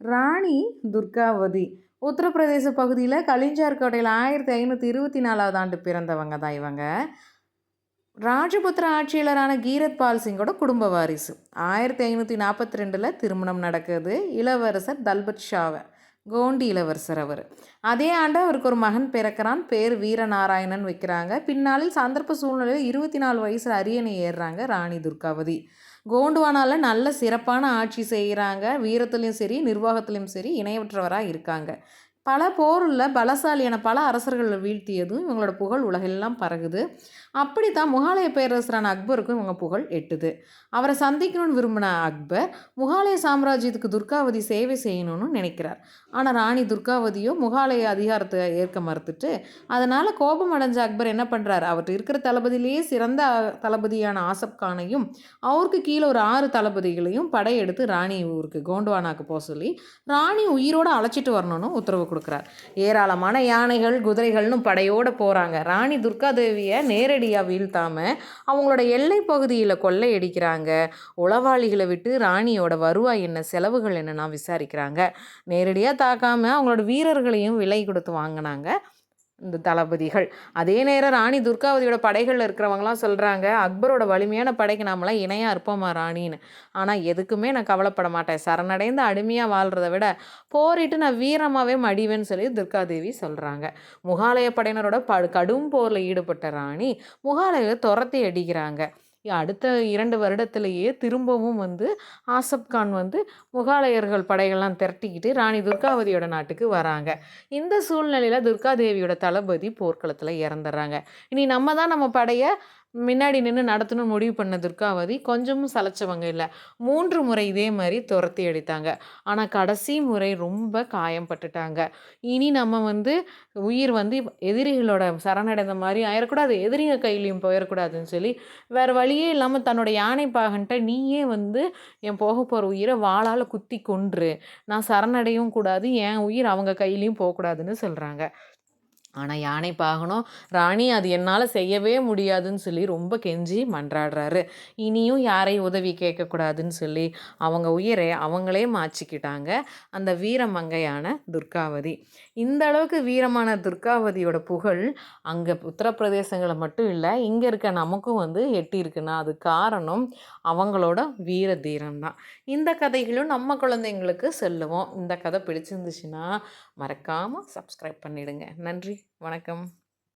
ராணி துர்காவதி. உத்தரப்பிரதேச பகுதியில் கலிஞ்சார் கோட்டையில் ஆயிரத்தி ஐநூற்றி இருபத்தி நாலாவது ஆண்டு பிறந்தவங்க தான் இவங்க. ராஜபுத்திர ஆட்சியாளரான கீரத் பால் சிங்கோட குடும்ப வாரிசு. ஆயிரத்தி ஐநூற்றி நாற்பத்தி ரெண்டில் திருமணம் நடக்குது. இளவரசர் தல்பத் ஷாவை கோண்டி இளவரசர் அவர். அதே ஆண்டு அவருக்கு ஒரு மகன் பிறக்கிறான். பேர் வீரநாராயணன் வைக்கிறாங்க. பின்னாளில் சந்தர்ப்ப சூழ்நிலையில் இருபத்தி நாலு வயசில் அரியணை ஏறுறாங்க ராணி துர்காவதி. கோண்டுவானால நல்ல சிறப்பான ஆட்சி செய்கிறாங்க வீரத்துலேயும் சரி நிர்வாகத்துலேயும் சரி இணையற்றவராக இருக்காங்க. பல போரில் பலசாலியான பல அரசர்களை வீழ்த்தியதும் இவங்களோட புகழ் உலகெல்லாம் பறகுது அப்படி தான் முகாலய பேரரசரான அக்பருக்கும் இவங்க புகழ் எட்டுது. அவரை சந்திக்கணும்னு விரும்பின அக்பர் முகாலய சாம்ராஜ்யத்துக்கு துர்காவதி சேவை செய்யணும்னு நினைக்கிறார். ஆனால் ராணி துர்காவதியோ முகாலய அதிகாரத்தை ஏற்க மறுத்துட்டு அதனால் கோபம் அடைஞ்ச அக்பர் என்ன பண்ணுறார் அவர்கிட்ட இருக்கிற தளபதியிலேயே சிறந்த தளபதியான ஆசப் கானையும் அவருக்கு கீழே ஒரு ஆறு தளபதிகளையும் படையெடுத்து ராணி ஊருக்கு கோண்டுவானாக்கு போக சொல்லி ராணி உயிரோடு அழைச்சிட்டு வரணும்னு உத்தரவு கொடுக்குறார். ஏராளமான யானைகள் குதிரைகள்னு படையோடு போகிறாங்க ராணி துர்காதேவியை நேரடியாக வீழ்த்தாமல் அவங்களோட எல்லை பகுதியில் கொள்ளையடிக்கிறாங்க உளவாளிகளை விட்டு ராணியோட வருவாய் என்ன செலவுகள் என்னன்னா விசாரிக்கிறாங்க. நேரடியாக தாக்காமல் அவங்களோட வீரர்களையும் விலை கொடுத்து வாங்கினாங்க. இந்த தளபதிகள். அதே நேரம் ராணி துர்காவதியோட படைகளில் இருக்கிறவங்களாம் சொல்கிறாங்க அக்பரோட வலிமையான படைக்கு நாமெல்லாம் இணையாக இருப்போமா ராணின்னு? ஆனால் எதுக்குமே நான் கவலைப்பட மாட்டேன். சரணடைந்து அடிமையாக வாழ்கிறத விட போரிட்டு நான் வீரமாகவே மடிவேன்னு சொல்லி துர்காதேவி சொல்கிறாங்க முகாலய படையினரோட ப கடும் போரில் ஈடுபட்ட ராணி முகாலயை துரத்தி அடிக்கிறாங்க. அடுத்த இரண்டு வருடத்திலேயே திரும்பவும் வந்து ஆசப் கான் வந்து முகாலயர்கள் படைகள்லாம் திரட்டிக்கிட்டு ராணி துர்காவதியோட நாட்டுக்கு வராங்க. இந்த சூழ்நிலையில் துர்காதேவியோட தளபதி போர்க்களத்தில் இறந்துடுறாங்க இனி நம்ம தான் நம்ம படையை முன்னாடி நின்று நடத்தணும்னு முடிவு பண்ண துர்காவதி கொஞ்சமும் சலைச்சவங்க இல்லை. மூன்று முறை இதே மாதிரி துரத்தி அடித்தாங்க. ஆனால் கடைசி முறை ரொம்ப காயம்பட்டுட்டாங்க இனி நம்ம வந்து உயிர் வந்து எதிரிகளோட சரணடைந்த மாதிரி ஆயிடக்கூடாது எதிரிங்க கையிலையும் போயிடக்கூடாதுன்னு சொல்லி வேறு வழியே இல்லாமல் தன்னோட யானை பாகன்ட்ட நீயே வந்து என் போக போகிற உயிரை வாளால் குத்தி கொன்று. நான் சரணடையவும் கூடாது என் உயிர் அவங்க கையிலையும் போகக்கூடாதுன்னு சொல்கிறாங்க ஆனால் யானை பாகனும் ராணி அது என்னால் செய்யவே முடியாதுன்னு சொல்லி ரொம்ப கெஞ்சி மன்றாடுறாரு. இனியும் யாரையும் உதவி கேட்கக்கூடாதுன்னு சொல்லி அவங்க உயிரை அவங்களே மாச்சிக்கிட்டாங்க அந்த வீரமங்கையான துர்காவதி. இந்த அளவுக்கு வீரமான துர்காவதியோட புகழ் அங்கே உத்தரப்பிரதேசங்களை மட்டும் இல்லை இங்கே இருக்க நமக்கும் வந்து எட்டியிருக்குன்னா அது காரணம் அவங்களோட வீர தீரம் தான் இந்த கதைகளும் நம்ம குழந்தைங்களுக்கு சொல்லுவோம். இந்த கதை பிடிச்சிருந்துச்சுன்னா மறக்காமல் சப்ஸ்கிரைப் பண்ணிவிடுங்க நன்றி. வணக்கம்